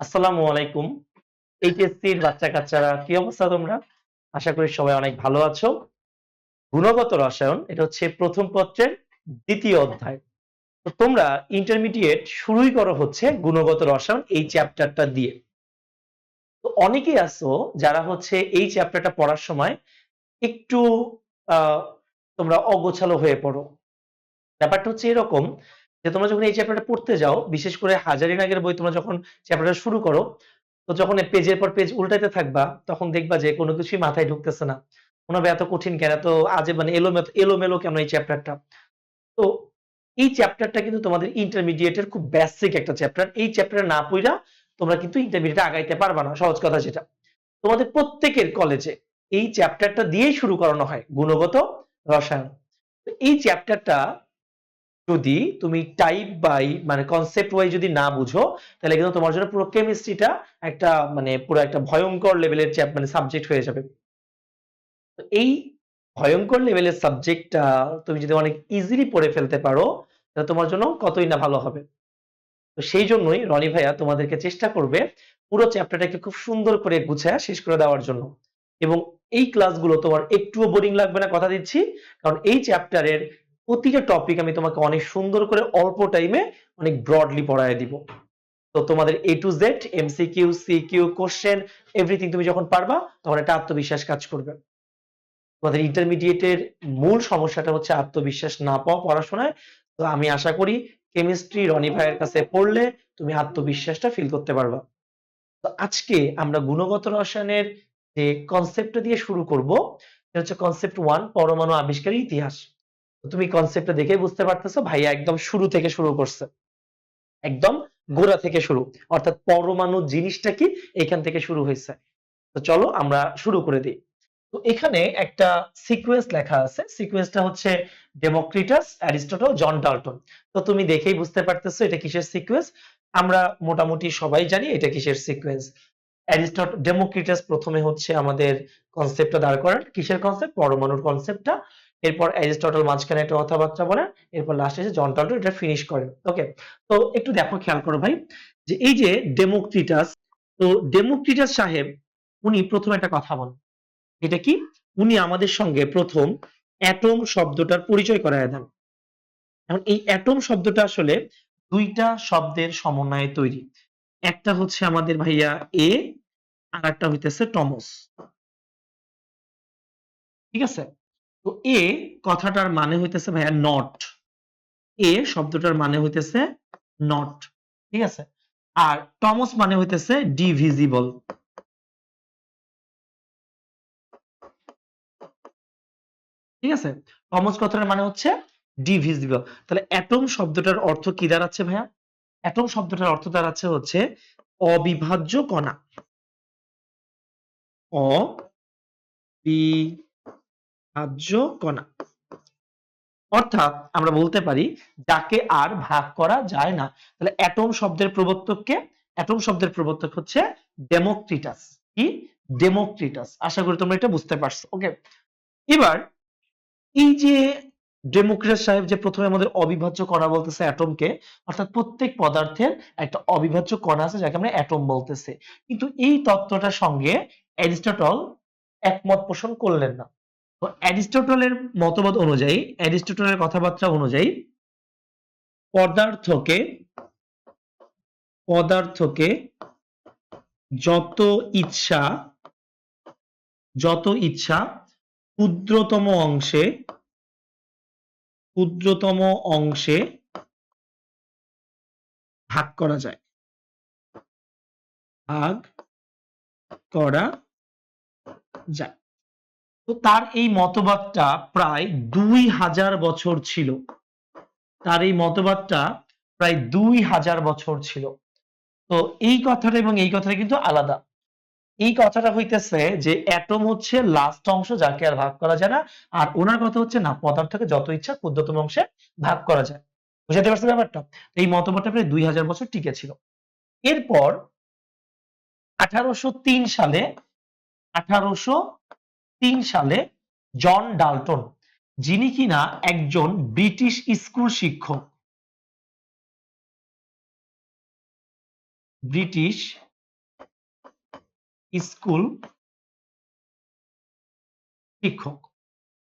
আসসালামু আলাইকুম। এইচএসসির বাচ্চা কাচ্চারা কি অবস্থা তোমরা? আশা করি সবাই অনেক ভালো আছো। গুণগত রসায়ন, এটা হচ্ছে প্রথম পত্রের দ্বিতীয় অধ্যায়। তো তোমরা ইন্টারমিডিয়েট শুরুই করো হচ্ছে গুণগত রসায়ন এই চ্যাপ্টারটা দিয়ে। তো অনেকেই আছো যারা হচ্ছে এই চ্যাপ্টারটা পড়ার সময় একটু তোমরা অগোছালো হয়ে পড়ো। ব্যাপারটা হচ্ছে এরকম যে তোমরা যখন এই চ্যাপ্টারটা পড়তে যাও, বিশেষ করে হাজারিনাগের বই তোমরা যখন চ্যাপ্টারটা শুরু করো, তো যখন পেজের পর পেজ উল্টাইতে থাকবা, তখন দেখবা যে কোনো কিছুই মাথায় ঢুকতেছে না। মনে এত কঠিন কেন? এত আজে মানে এলোমেলো এলোমেলো কেন এই চ্যাপ্টারটা তো এই চ্যাপ্টারটা কিন্তু তোমাদের ইন্টারমিডিয়েটের খুব বেসিক একটা চ্যাপ্টার এই চ্যাপ্টার না পড়া তোমরা কিন্তু ইন্টারমিডিয়েটে আগাইতে পারবা না, সহজ কথা যেটা। তোমাদের প্রত্যেকের কলেজে এই চ্যাপ্টারটা দিয়েই শুরু করানো হয়, গুণগত রসায়ন। এই চ্যাপ্টারটা যদি তুমি টাইপ বাই মানে কনসেপ্ট ওয়াই যদি না বুঝো, তাহলে কিন্তু তোমার জন্য পুরো কেমিস্ট্রিটা একটা মানে পুরো একটা ভয়ঙ্কর লেভেলের মানে সাবজেক্ট হয়ে যাবে। এই ভয়ঙ্কর লেভেলের সাবজেক্টটা তুমি যদি অনেক ইজিলি পড়ে ফেলতে পারো, তাহলে তোমার জন্য কতই না ভালো হবে। তো সেই জন্যই রনি ভাইয়া তোমাদেরকে চেষ্টা করবে পুরো চ্যাপ্টারটাকে খুব সুন্দর করে গুছায় শেষ করে দেওয়ার জন্য। এবং এই ক্লাসগুলো তোমার একটুও বোরিং লাগবে না, কথা দিচ্ছি। কারণ এই চ্যাপ্টারের প্রতিটা টপিক আমি তোমাকে অনেক সুন্দর করে অল্প টাইমে অনেক ব্রডলি পড়ায় দিব। তো তোমাদের A to Z MCQ CQ question everything তুমি যখন পারবা, তখন একটা আত্মবিশ্বাস কাজ করবে। তোমাদের ইন্টারমিডিয়েটের মূল সমস্যাটা হচ্ছে আত্মবিশ্বাস না পাওয়া পড়াশোনায়। তো আমি আশা করি কেমিস্ট্রি রনি ভাইয়ের কাছে পড়লে তুমি আত্মবিশ্বাসটা ফিল করতে পারবা। তো আজকে আমরা গুণগত রসায়নের যে কনসেপ্টটা দিয়ে শুরু করব, সেটা হচ্ছে কনসেপ্ট ওয়ান পরমাণু আবিষ্কারের ইতিহাস। তুমি কনসেপ্টটা দেখে বুঝতে পারতেছো, ভাইয়া একদম শুরু থেকে শুরু করছে। একদম গোড়া থেকে শুরু। অর্থাৎ পরমাণু জিনিসটা কি? এখান থেকে শুরু হয়েছে। তো চলো আমরা শুরু করে দিই। তো এখানে একটা সিকোয়েন্স লেখা আছে। সিকোয়েন্সটা হচ্ছে ডেমোক্রিটাস, অ্যারিস্টটল, জন ডাল্টন। তো তুমি দেখেই বুঝতে পারতেছো এটা কিসের সিকোয়েন্স আমরা মোটামুটি সবাই জানি এটা কিসের সিকোয়েন্স অ্যারিস্টট, ডেমোক্রিটাস প্রথমে হচ্ছে আমাদের কনসেপ্টটা দাঁড় করান। কিসের কনসেপ্ট পরমাণুর কনসেপ্টটা এরপর অ্যারিস্টটল মাঝখানে একটা কথাবার্তা বলেন, এরপর লাস্টে এসে জন ডাল্টন এটা ফিনিশ করেন ওকে তো একটু দেখো খেয়াল করো ভাই, যে এই যে ডেমোক্রিটাস তো ডেমোক্রিটাস সাহেব, উনি প্রথম একটা কথা বলেন। এটা কি? উনি আমাদের সঙ্গে প্রথম অ্যাটম শব্দটার পরিচয় করায় দেন। এখন এই অ্যাটম শব্দটা আসলে দুইটা শব্দের সমন্বয়ে তৈরি। একটা হচ্ছে আমাদের ভাইয়া এ আর একটা হইতেছে টমস ঠিক আছে? তো এ কথাটার মানে হইতেছে ভাইয়া নট এ শব্দটার মানে হইতেছে নট ঠিক আছে? আর টমস মানে হইতেছে ডিভিজিবল ঠিক আছে? টমস কথাটার মানে হচ্ছে ডিভিজিবল তাহলে অ্যাটম শব্দটার অর্থ কি দাঁড়াচ্ছে ভাইয়া? অ্যাটম শব্দটার অর্থ দাঁড়াচ্ছে হচ্ছে অবিভাজ্য কণা। অবিভাজ্য কণা অর্থাৎ আমরা বলতে পারি, যাকে আর ভাগ করা যায় না। তাহলে অ্যাটম শব্দের প্রবর্তককে অ্যাটম শব্দের প্রবর্তক হচ্ছে ডেমোক্রিটাস কি? ডেমোক্রিটাস আশা করি তোমরা এটা বুঝতে পারছ। ওকে এবার, এই যে ডেমোক্রিটাস সাহেব যে প্রথমে আমাদের অবিভাজ্য কণা বলতেছে অ্যাটমকে অর্থাৎ প্রত্যেক পদার্থের একটা অবিভাজ্য কণা আছে যাকে আমরা অ্যাটম বলতেছে। কিন্তু এই তত্ত্বটার সঙ্গে অ্যারিস্টটল একমত পোষণ করলেন না। তো অ্যারিস্টটলের মতবাদ অনুযায়ী, অ্যারিস্টটলের কথাবার্তা অনুযায়ী, পদার্থকে পদার্থকে যত ইচ্ছা যত ইচ্ছা ক্ষুদ্রতম অংশে ক্ষুদ্রতম অংশে ভাগ করা যায়। ভাগ করা যায়। তো তার এই মতবাদটা প্রায় দুই হাজার বছর ছিল। তার এই মতবাদটা প্রায় দুই হাজার বছর ছিল। তো এই কথাটা এবং এই কথাটা কিন্তু আলাদা। এই কথাটা হইতেছে যে অ্যাটম হচ্ছে লাস্ট অংশ যাকে আর ভাগ করা যায় না, আর ওনার কথা হচ্ছে না, পদার্থকে যত ইচ্ছা ক্ষুদ্রতম অংশে ভাগ করা যায়। বুঝাতে পারছেন ব্যাপারটা? এই মতবাদটা প্রায় দুই হাজার বছর টিকে ছিল। এরপর আঠারোশো তিন সালে, আঠারোশো তিন সালে জন ডাল্টন, যিনি কিনা একজন ব্রিটিশ স্কুল শিক্ষক। ব্রিটিশ স্কুল শিক্ষক।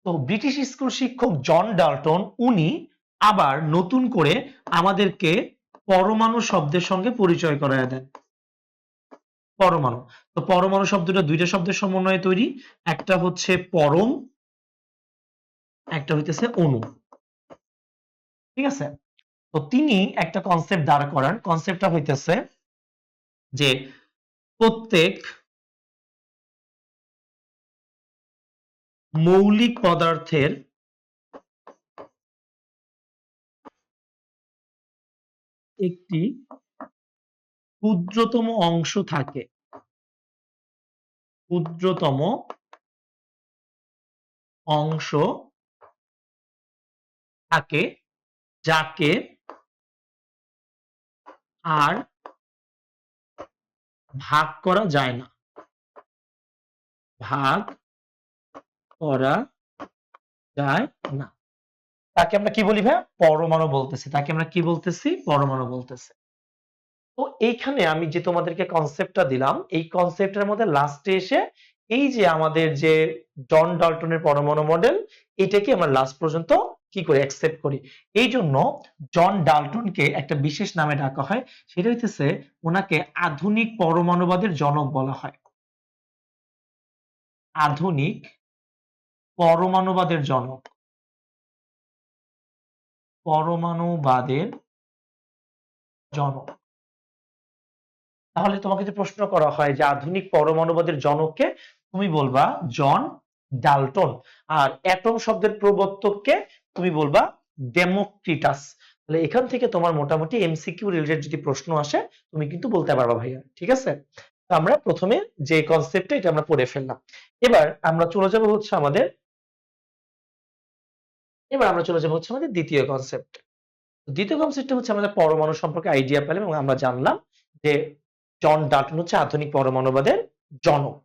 তো ব্রিটিশ স্কুল শিক্ষক জন ডাল্টন, উনি আবার নতুন করে আমাদেরকে পরমাণু শব্দের সঙ্গে পরিচয় করায় দেন। পরমাণু। তো পরমাণু শব্দটা দুইটা শব্দের সমন্বয়ে তৈরি। একটা হচ্ছে পরম, একটা হইতেছে অণু। ঠিক আছে? তো তিনি একটা কনসেপ্ট দাঁড় করান। কনসেপ্টটা হইতেছে যে প্রত্যেক মৌলিক পদার্থের একটি ক্ষুদ্রতম অংশ থাকে। ক্ষুদ্রতম অংশ থাকে যাকে আর ভাগ করা যায় না। ভাগ করা যায় না। তাকে আমরা কি বলি ভাইয়া? পরমাণু বলতেছি। তাকে আমরা কি বলতেছি? পরমাণু বলতেছি। তো এইখানে আমি যে তোমাদেরকে কনসেপ্টটা দিলাম, এই কনসেপ্টের মধ্যে লাস্টে এসে এই যে আমাদের যে জন ডাল্টনের পরমাণু মডেল এটাকে আমরা লাস্ট পর্যন্ত কি করে? অ্যাকসেপ্ট করি। এই জন্য জন ডাল্টনকে একটা বিশেষ নামে ডাকা হয়, সেটা হইতেছে ওনাকে আধুনিক পরমাণুবাদের জনক বলা হয়। আধুনিক পরমাণুবাদের জনক। পরমাণুবাদের জনক। তাহলে তোমাকে যে প্রশ্ন করা হয় যে আধুনিক পরমাণুবাদের জনককে তুমি বলবা জন ডাল্টন। আর অ্যাটম শব্দের প্রবর্তককে তুমি বলবা ডেমোক্রিটাস। তাহলে এখান থেকে তোমার মোটামুটি এমসিকিউ রিলেটেড যদি প্রশ্ন আসে, তুমি কিন্তু বলতে পারবা ভাইয়া, ঠিক আছে? আমরা প্রথমে যে কনসেপ্টটা এটা আমরা পড়ে ফেললাম। এবার আমরা চলে যাব হচ্ছে আমাদের, এবার আমরা চলে যাব হচ্ছে আমাদের দ্বিতীয় কনসেপ্ট দ্বিতীয় কনসেপ্টটা হচ্ছে আমাদের পরমাণু সম্পর্কে আইডিয়া পেলাম এবং আমরা জানলাম যে জন ডাল্টন হচ্ছে আধুনিক পরমাণুবাদের জনক।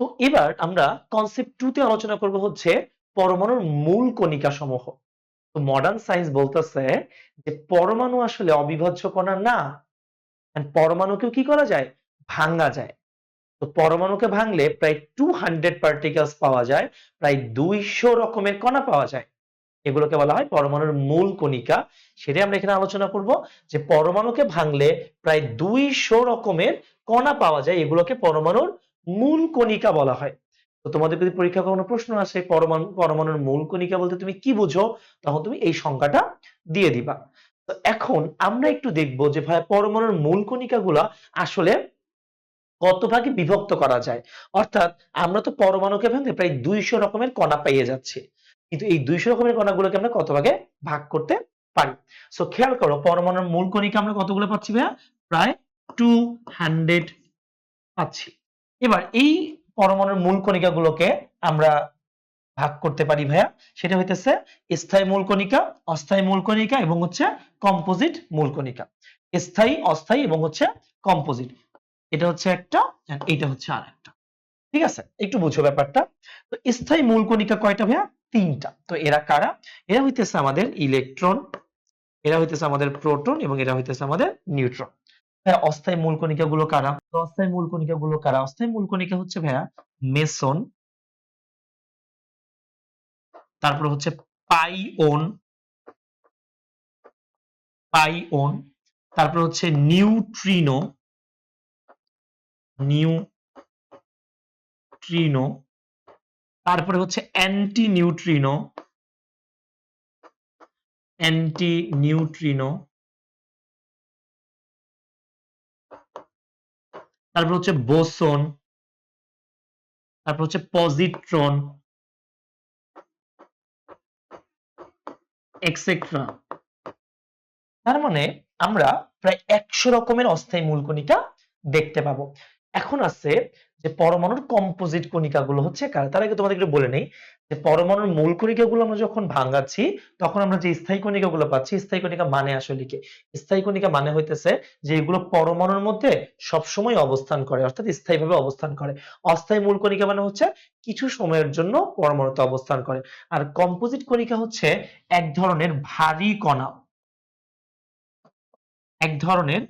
তো এবার আমরা কনসেপ্ট টু তে আলোচনা করব হচ্ছে পরমাণুর মূল কণিকা সমূহ তো মডার্ন সায়েন্স বলতেছে যে পরমাণু আসলে অবিভাজ্য কণা না পরমাণুকেও কি করা যায়? ভাঙা যায়। তো পরমাণুকে ভাঙলে প্রায় টু হান্ড্রেড পার্টিকেলস পাওয়া যায়, প্রায় দুইশো রকমের কণা পাওয়া যায়। এগুলোকে বলা হয় পরমাণুর মূল কণিকা। সেটাই আমরা এখানে আলোচনা করব যে পরমাণুকে ভাঙলে প্রায় দুইশো রকমের কণা পাওয়া যায়, এগুলোকে পরমাণুর মূল কণিকা বলা হয়। তো তোমাদের যদি পরীক্ষা কোনো প্রশ্ন আসে, পরমাণু, পরমাণুর মূল কণিকা বলতে তুমি কি বুঝো, তখন তুমি এই সংখ্যাটা দিয়ে দিবা। তো এখন আমরা একটু দেখব যে ভাই, পরমাণুর মূল কণিকাগুলা আসলে কত ভাগে বিভক্ত করা যায়। অর্থাৎ আমরা তো পরমাণুকে ভাঙলে প্রায় দুইশো রকমের কণা পেয়ে যাচ্ছি। কিন্তু এই দুইশো রকমের কণাগুলোকে আমরা কত ভাগে ভাগ করতে পারি? সো খেয়াল করো, পরমাণুর মূল কণিকা আমরা কতগুলো পাচ্ছি ভাইয়া? প্রায় টু হান্ড্রেড পাচ্ছি। এবার এই পরমাণুর মূল কণিকাগুলোকে আমরা ভাগ করতে পারি ভাইয়া। সেটা হইতেছে স্থায়ী মূল কণিকা, অস্থায়ী মূল কণিকা এবং হচ্ছে কম্পোজিট মূল কণিকা। স্থায়ী, অস্থায়ী এবং হচ্ছে কম্পোজিট এটা হচ্ছে একটা এটা হচ্ছে আর একটা ঠিক আছে? একটু বুঝো ব্যাপারটা। তো স্থায়ী মূল কণিকা কয়টা ভাইয়া? তিনটা। তো এরা কারা? এরা হইতেছে আমাদের ইলেকট্রন এরা হইতেছে আমাদের প্রোটন এবং এরা হইতেছে আমাদের নিউট্রন হ্যাঁ অস্থায়ী মূল কণিকা গুলো কারা অস্থায়ী মূল কণিকা গুলো কারা? অস্থায়ী মূল কণিকা হচ্ছে ভাইয়া মেসন, তারপর হচ্ছে পাইওন পাইওন, তারপর হচ্ছে নিউট্রিনো নিউট্রিনো তারপরে হচ্ছে অ্যান্টি নিউট্রিনো অ্যান্টি নিউট্রিনো তারপর হচ্ছে বোসন তারপর হচ্ছে পজিট্রন এক্সেট্রা তার মানে আমরা প্রায় একশো রকমের অস্থায়ী মূলকণিকা দেখতে পাবো। এখন আছে যে পরমাণুর কম্পোজিট কণিকাগুলো হচ্ছে কারা? তার আগে তোমাদের বলে নেই যে পরমাণুর মূল কণিকাগুলো আমরা যখন ভাঙাচ্ছি, তখন আমরা যে স্থায়ী কণিকাগুলো পাচ্ছি, স্থায়ী কণিকা মানে আসলে কি? স্থায়ী কণিকা মানে হইতেছে যে এগুলো পরমাণুর মধ্যে সবসময় অবস্থান করে, অর্থাৎ স্থায়ীভাবে অবস্থান করে। অস্থায়ী মূল কণিকা মানে হচ্ছে কিছু সময়ের জন্য পরমাণুতে অবস্থান করে। আর কম্পোজিট কণিকা হচ্ছে এক ধরনের ভারী কণা। এক ধরনের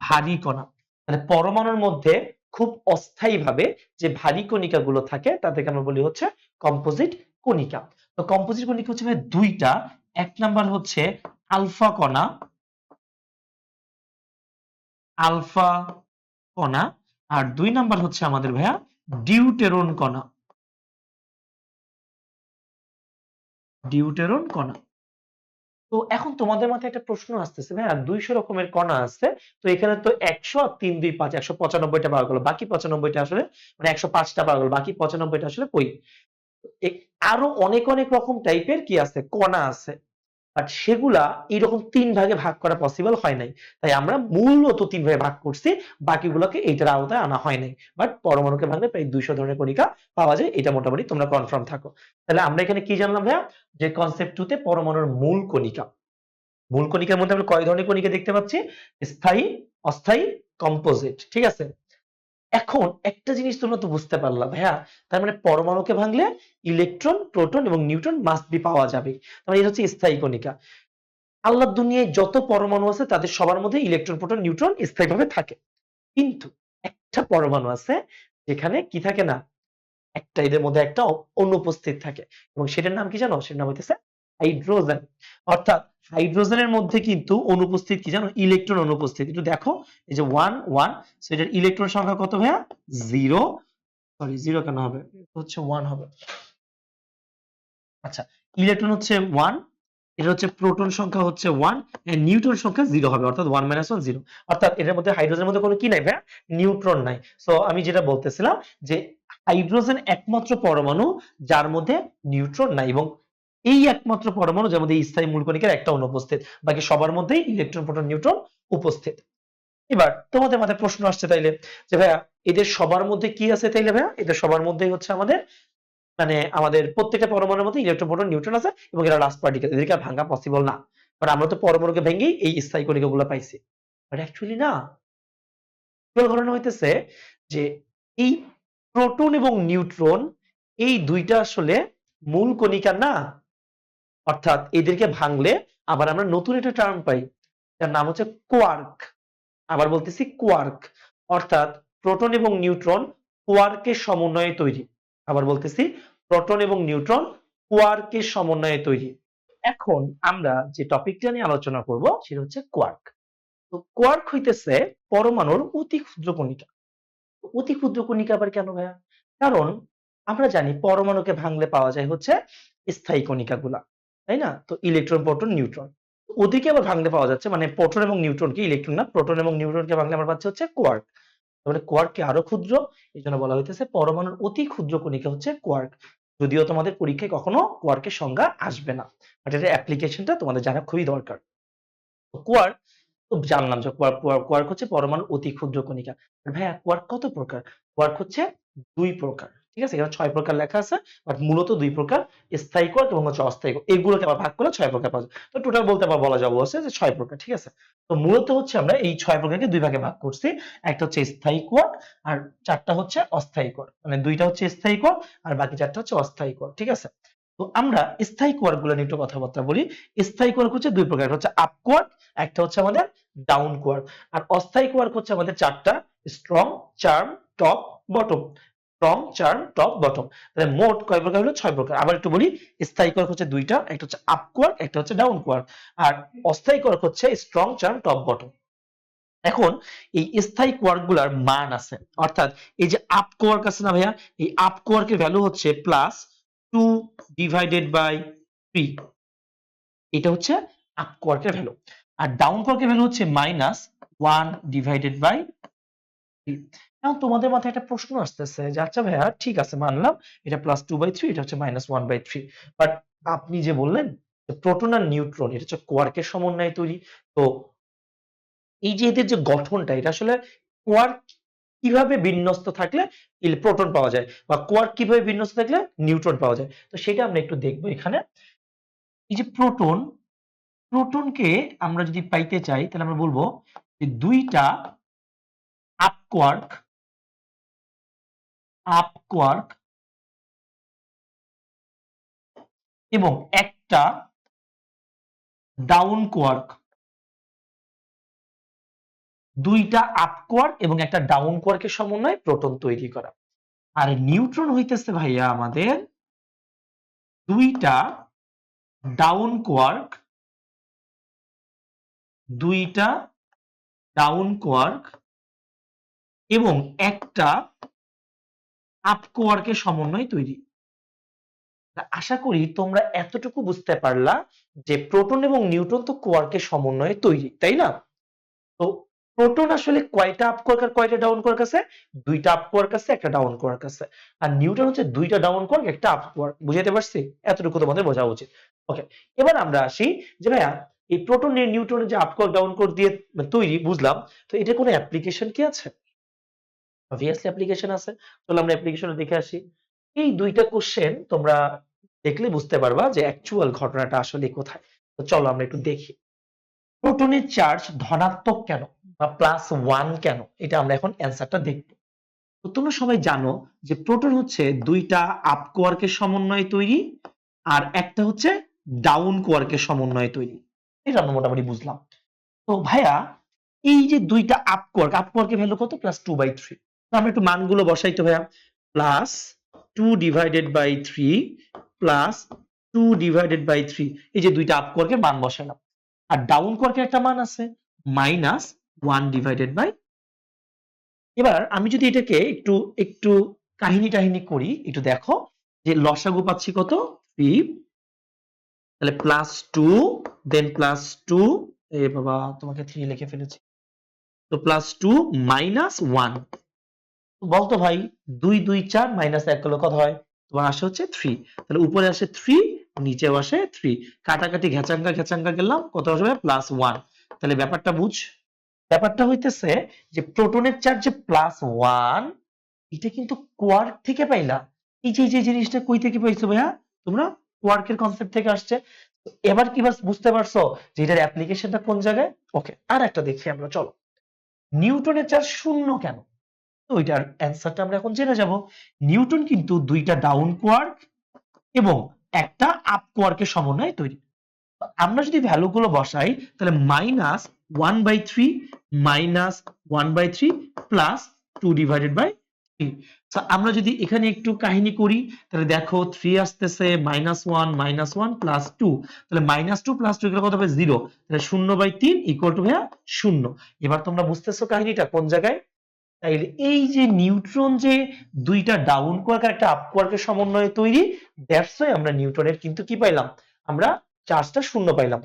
ভারী কণা। মানে পরমাণুর মধ্যে খুব অস্থায়ীভাবে যে ভারী কণিকা গুলো থাকে, তাদেরকে আমরা বলি হচ্ছে কম্পোজিট কণিকা। তো কম্পোজিট কণিকা হচ্ছে ভাই দুইটা, এক নাম্বার হচ্ছে আলফা কণা আলফা কণা, আর দুই নাম্বার হচ্ছে আমাদের ভাইয়া ডিউটেরন কণা। ডিউটেরন কণা। তো এখন তোমাদের মাথায় একটা প্রশ্ন আসতেছে, ভাইয়া, দুইশো রকমের কণা আছে, তো এখানে তো একশো আর তিন দুই পাঁচ, একশো পঁচানব্বইটা পাওয়া গেল বাকি পঁচানব্বইটা আসলে মানে একশো পাঁচটা পাওয়া গেল বাকি পঁচানব্বইটা আসলে কই? আরও অনেক অনেক রকম টাইপের কি আছে? কণা আছে। বাট সেগুলা এরকম তিন ভাগে ভাগ করা পসিবল হয় নাই। তাই আমরা মূলত তিন ভাগে ভাগ করছি, বাকিগুলোকে এইটার আওতায় আনা হয় নাই। বাট পরমাণুকে ভাঙলে প্রায় দুইশো ধরনের কণিকা পাওয়া যায়, এটা মোটামুটি তোমরা কনফার্ম থাকো। তাহলে আমরা এখানে কি জানলাম ভাইয়া? যে কনসেপ্ট টুতে পরমাণুর মূল কণিকা। মূল কণিকার মধ্যে আমরা কয় ধরনের কণিকা দেখতে পাচ্ছি? স্থায়ী, অস্থায়ী কম্পোজিট ঠিক আছে? এখন একটা জিনিস তোমরা তো বুঝতে পারলা, ভাইয়া। তার মানে পরমাণুকে ভাঙলে ইলেকট্রন, প্রোটন এবং নিউট্রন মাস্ট বি পাওয়া যাবে। মানে এটা হচ্ছে স্থায়ী কণিকা। আল্লাহর দুনিয়ায় যত পরমাণু আছে, তাদের সবার মধ্যে ইলেকট্রন, প্রোটন, নিউট্রন স্থায়ীভাবে থাকে। কিন্তু একটা পরমাণু আছে, যেখানে কি থাকে না? একটা এদের মধ্যে একটা অনুপস্থিত থাকে। এবং সেটার নাম কি জানো? সেটার নাম হইতেছে হাইড্রোজেন। অর্থাৎ হাইড্রোজেনের মধ্যে কিন্তু অনুপস্থিত কি জানো? ইলেকট্রন অনুপস্থিত। একটু দেখো, এই যে ওয়ান ওয়ান সেটার ইলেকট্রন সংখ্যা কত ভাইয়া? জিরো সরি জিরো কেন হবে? হচ্ছে ওয়ান হবে। আচ্ছা ইলেকট্রন হচ্ছে ওয়ান এটা হচ্ছে প্রোটন সংখ্যা হচ্ছে ওয়ান নিউট্রন সংখ্যা জিরো হবে, অর্থাৎ ওয়ান মাইনাস ওয়ান জিরো অর্থাৎ এটার মধ্যে হাইড্রোজেনের মধ্যে কোনো কি নাই ভাইয়া? নিউট্রন নাই। সো আমি যেটা বলতেছিলাম যে হাইড্রোজেন একমাত্র পরমাণু যার মধ্যে নিউট্রন নাই এবং এই একমাত্র পরমাণু যার মধ্যে স্থায়ী মূলকণিকার একটা অনুপস্থিত। বাকি সবার মধ্যেই ইলেকট্রন, প্রোটন, নিউট্রন উপস্থিত। এবার তোমাদের মাথায় প্রশ্ন আসছে তাইলে যে ভাইয়া, এদের সবার মধ্যে কি আছে তাইলে ভাইয়া? এদের সবার মধ্যেই হচ্ছে আমাদের মানে আমাদের প্রত্যেকটা পরমাণুর মধ্যে ইলেকট্রন, প্রোটন, নিউট্রন আছে এবং এরা লাস্ট পার্টিকেল এদেরকে আর ভাঙা পসিবল না। বাট আমরা তো পরমাণুকে ভেঙেই এই স্থায়ী কণিকাগুলো পাইছি। বাট অ্যাকচুয়ালি না। ঘটনা হইতেছে যে এই প্রোটন এবং নিউট্রন, এই দুইটা আসলে মূল কণিকা না? অর্থাৎ এদেরকে ভাঙলে আবার আমরা নতুন একটা টার্ম পাই, যার নাম হচ্ছে কোয়ার্ক আবার বলতেছি কোয়ার্ক অর্থাৎ প্রোটন এবং নিউট্রন কোয়ার্কের সমন্বয়ে তৈরি। আবার বলতেছি প্রোটন এবং নিউট্রন কোয়ার্কের সমন্বয়ে তৈরি। এখন আমরা যে টপিকটা নিয়ে আলোচনা করব, সেটা হচ্ছে কোয়ার্ক তো কোয়ার্ক হইতেছে পরমাণুর অতি ক্ষুদ্র কণিকা। অতি ক্ষুদ্র কণিকা আবার কেন ভাইয়া? কারণ আমরা জানি পরমাণুকে ভাঙলে পাওয়া যায় হচ্ছে স্থায়ী কণিকাগুলা। তাই না? তো ইলেকট্রন প্রোটন নিউট্রন ওদিকে আবার ভাঙলে পাওয়া যাচ্ছে মানে প্রোটন এবং নিউট্রনকে ইলেকট্রন না? প্রোটন এবং নিউট্রনকে ভাঙলে আমরা পাচ্ছি হচ্ছে কোয়ার্ক তাহলে কোয়ার্ককে আরও ক্ষুদ্র, এই জন্য বলা হইতেছে পরমাণুর অতি ক্ষুদ্র কণিকা হচ্ছে কোয়ার্ক যদিও তোমাদের পরীক্ষায় কখনো কোয়ার্কের সংজ্ঞা আসবে না বাট এর অ্যাপ্লিকেশনটা তোমাদের জানা খুবই দরকার। কোয়ার্ক তো জানলাম যে কোয়ার্ক কোয়ার্ক হচ্ছে পরমাণুর অতি ক্ষুদ্র কণিকা। ভাইয়া কোয়ার্ক কত প্রকার? কোয়ার্ক হচ্ছে দুই প্রকার। ঠিক আছে? এখানে ছয় প্রকার লেখা আছে বাট মূলত দুই প্রকার, স্থায়ী কোয়ার্ক এবং হচ্ছে অস্থায়ী কোয়ার্ক এগুলোকে আবার ভাগ করলে ছয় প্রকার পাওয়া যায়। তো টোটাল বলতে আবার বলা যাবে হচ্ছে যে ছয় প্রকার, ঠিক আছে? তো মূলত হচ্ছে আমরা এই ছয় প্রকারকে দুই ভাগে ভাগ করছি। একটা হচ্ছে স্থায়ী কোয়ার্ক আর চারটা হচ্ছে অস্থায়ী কোয়ার্ক মানে দুইটা হচ্ছে স্থায়ী কোয়ার্ক আর বাকি চারটা হচ্ছে অস্থায়ী কোয়ার্ক ঠিক আছে? তো আমরা স্থায়ী কোয়ার্কগুলো নিয়ে একটু কথাবার্তা বলি। স্থায়ী কোয়ার্ক হচ্ছে দুই প্রকার হচ্ছে আপ কোয়ার্ক একটা হচ্ছে আমাদের ডাউন কোয়ার্ক আর অস্থায়ী কোয়ার্ক হচ্ছে আমাদের চারটা strong charm top bottom strong charm top bottom তাহলে মোট কয় প্রকার হলো? ছয় প্রকার। আবার একটু বলি, স্থায়ী কোয়ার্ক হচ্ছে দুইটা, একটা হচ্ছে আপ কোয়ার্ক একটা হচ্ছে ডাউন কোয়ার্ক আর অস্থায়ী কোয়ার্ক হচ্ছে স্ট্রং চার্ম টপ বটম এখন এই স্থায়ী কোয়ার্কগুলার মান আছে। অর্থাৎ এই যে আপ কোয়ার্ক আছে না ভাইয়া, এই আপ কোয়ার্কের ভ্যালু হচ্ছে plus two divided by three এটা হচ্ছে আপ কোয়ার্কের ভ্যালু আর ডাউন কোয়ার্কের ভ্যালু হচ্ছে মাইনাস ওয়ান ডিভাইডেড বাই এখন তোমাদের মাথায় একটা প্রশ্ন আসতেছে যে আচ্ছা ভাইয়া, ঠিক আছে, মানলাম। এটা প্লাস টু বাই থ্রি এটা হচ্ছে minus one by three but আপনি যে বললেন প্রোটন আর নিউট্রন এটা হচ্ছে কোয়ার্কের সমন্বয়ে তৈরি। তো এই যে এদের যে গঠনটা, এটা আসলে কোয়ার্ক কীভাবে বিন্যস্ত থাকলে প্রোটন পাওয়া যায়? বা কোয়ার্ক কীভাবে বিন্যস্ত থাকলে নিউট্রন পাওয়া যায়? তো সেটা আমরা একটু দেখব এখানে। এই যে প্রোটন প্রোটনকে আমরা যদি পাইতে চাই, তাহলে আমরা বলব যে দুইটা আপ কোয়ার্ক আপ কোয়ার্ক এবং একটা ডাউন কোয়ার্ক দুইটা আপ কোয়ার্ক এবং একটা ডাউন কোয়ার্কের সমন্বয়ে প্রোটন তৈরি করা। আর নিউট্রন হইতেছে ভাইয়া আমাদের দুইটা ডাউন কোয়ার্ক দুইটা ডাউন কোয়ার্ক এবং একটা আপ কোয়ার্কের সমন্বয় তৈরি। আশা করি তোমরা এতটুকু বুঝতে পারলা যে প্রোটন এবং নিউট্রন তো কোয়ার্কের সমন্বয়ে তৈরি, তাই না? তো প্রোটন আসলে কয়টা আপ কোয়ার্ক আর কয়টা ডাউন কোয়ার্ক আছে? দুইটা আপ কোয়ার্ক আছে, একটা ডাউন কোয়ার্ক আছে। আর নিউটন হচ্ছে দুইটা ডাউন কোয়ার্ক, একটা আপ কোয়ার্ক বুঝাতে পারছি? এতটুকু তোমাদের বোঝা উচিত। ওকে এবার আমরা আসি যে ভাইয়া, এই প্রোটন নিউটনের যে আপ কোয়ার্ক ডাউন কোয়ার্ক দিয়ে তৈরি, বুঝলাম। তো এটা কোনো অ্যাপ্লিকেশন কি আছে? অবভিয়াসলি অ্যাপ্লিকেশন আছে। চলো আমরা অ্যাপ্লিকেশনে দেখে আসি। এই দুইটা কোশ্চেন তোমরা দেখলে বুঝতে পারবা যে অ্যাকচুয়াল ঘটনাটা আসলে কোথায়। তো চলো আমরা একটু দেখি। প্রোটনের চার্জ ধনাত্মক কেন বা প্লাস ওয়ান কেন? এটা আমরা এখন অ্যান্সারটা দেখব। তো তোমরা সবাই জানো যে প্রোটন হচ্ছে দুইটা আপ কোয়ার্কের সমন্বয়ে তৈরি আর একটা হচ্ছে ডাউন কোয়ার্কের সমন্বয়ে তৈরি। এটা আমরা মোটামুটি বুঝলাম। তো ভাইয়া, এই যে দুইটা আপ কোয়ার্ক আপ কোয়ার্কের ভ্যালু কত? প্লাস টু বাই থ্রি আমরা একটু মানগুলো বসাই তো ভাইয়া। Plus two divided by three plus two divided by three এই যে দুইটা আপ কোয়ার্কের মান বসালাম। আর ডাউন কোয়ার্কের একটা মান আছে মাইনাস ওয়ান ডিভাইডেড বাই এবার আমি যদি এটাকে একটু একটু কাহিনী টাহিনী করি, একটু দেখো যে লসাগু পাচ্ছি কত? থ্রি তাহলে plus two then plus two এ বাবা তোমাকে থ্রি লিখে ফেলেছি। তো প্লাস টু মাইনাস ওয়ান বলতো ভাই, দুই দুই, চার মাইনাস এক করলে কত হয়? তোমার আসে হচ্ছে থ্রি তাহলে উপরে আসে থ্রি নিচেও আসে থ্রি কাটাকাটি, ঘেচাঙ্গা ঘেচাঙ্গা গেলাম, কত আসবে প্লাস ওয়ান তাহলে ব্যাপারটা বুঝ। ব্যাপারটা হইতেছে যে প্রোটনের চার্জ যে প্লাস ওয়ান এটা কিন্তু কোয়ার্ক থেকে পাইলা। এই যে যে জিনিসটা কই থেকে পাইছো ভাইয়া? তোমরা কোয়ার্কের কনসেপ্ট থেকে আসছে। এবার কি বুঝতে পারছ যে এটার অ্যাপ্লিকেশনটা কোন জায়গায়? ওকে আর একটা দেখি আমরা, চলো। নিউটনের চার্জ শূন্য কেন? ওইটার অ্যান্সারটা আমরা এখন জেনে যাব। নিউটন কিন্তু দুইটা ডাউন কোয়ার্ক এবং একটা আপ কোয়ার্কের সমন্বয়ে তৈরি। আমরা যদি ভ্যালুগুলো বসাই, তাহলে minus one by three minus one by three plus two divided by আমরা যদি এখানে একটু কাহিনী করি, তাহলে দেখো থ্রি আসতেছে minus one minus one plus two তাহলে মাইনাস টু প্লাস টু এগুলো কত হবে? জিরো তাহলে শূন্য বাই তিন ইকুয়াল টু ভাইয়া শূন্য। এবার তোমরা বুঝতেছো কাহিনীটা কোন জায়গায়? তাইলে এই যে নিউট্রন যে দুইটা ডাউন কোয়ার্ক আর একটা আপ কোয়ার্কের সমন্বয়ে তৈরি দ্যাটস ওয়াই আমরা নিউটনের কিন্তু কি পাইলাম? আমরা চার্জটা শূন্য পাইলাম।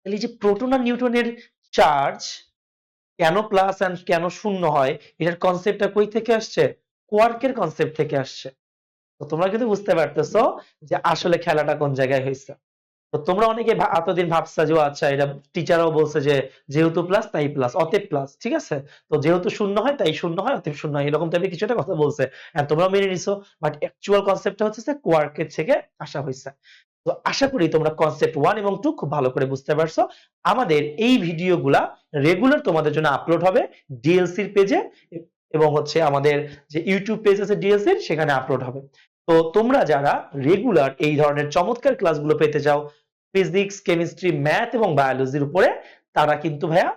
তাহলে এই যে প্রোটন আর নিউটনের চার্জ কেন প্লাস এন্ড কেন শূন্য হয়, এটার কনসেপ্টটা কই থেকে আসছে? কোয়ার্কের কনসেপ্ট থেকে আসছে। তো তোমরা কিন্তু বুঝতে পারতেছো যে আসলে খেলাটা কোন জায়গায় হয়েছে। তো তোমরা অনেকে এতদিন ভাবছা যে আচ্ছা এটা টিচারও বলছে যে, যেহেতু প্লাস তাই প্লাস অতএব প্লাস ঠিক আছে? তো যেহেতু শূন্য হয়, তাই শূন্য হয়, অতএব শূন্য হয়। এরকম টাইপের কিছু একটা কথা বলছে। and তোমরাও মেনে নিছো বাট অ্যাকচুয়াল কনসেপ্টটা হচ্ছে যে কোয়ার্কের থেকে আসা হয়েছে। তো আশা করি তোমরা কনসেপ্ট ওয়ান এবং টু খুব ভালো করে বুঝতে পারছ। আমাদের এই ভিডিওগুলা রেগুলার তোমাদের জন্য আপলোড হবে ডিএলসির পেজে এবং হচ্ছে আমাদের যে ইউটিউব পেজ আছে ডিএলসির সেখানে আপলোড হবে। তো তোমরা যারা রেগুলার এই ধরনের চমৎকার ক্লাসগুলো পেতে চাও ফিজিক্স কেমিস্ট্রি ম্যাথ এবং বায়োলজির উপরে, তারা কিন্তু ভাইয়া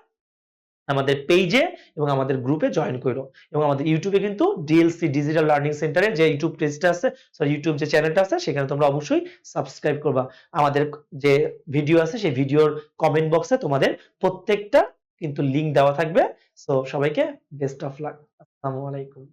আমাদের পেজে এবং আমাদের গ্রুপে জয়েন করো। এবং আমাদের ইউটিউবে কিন্তু ডিএলসি ডিজিটাল লার্নিং সেন্টারে যে ইউটিউব পেজটা আছে সরি ইউটিউব যে চ্যানেলটা আছে, সেখানে তোমরা অবশ্যই সাবস্ক্রাইব করবা। আমাদের যে ভিডিও আছে, সেই ভিডিওর কমেন্ট বক্সে তোমাদের প্রত্যেকটা কিন্তু লিংক দেওয়া থাকবে। সো সবাইকে বেস্ট অফ লাক আসসালামু আলাইকুম।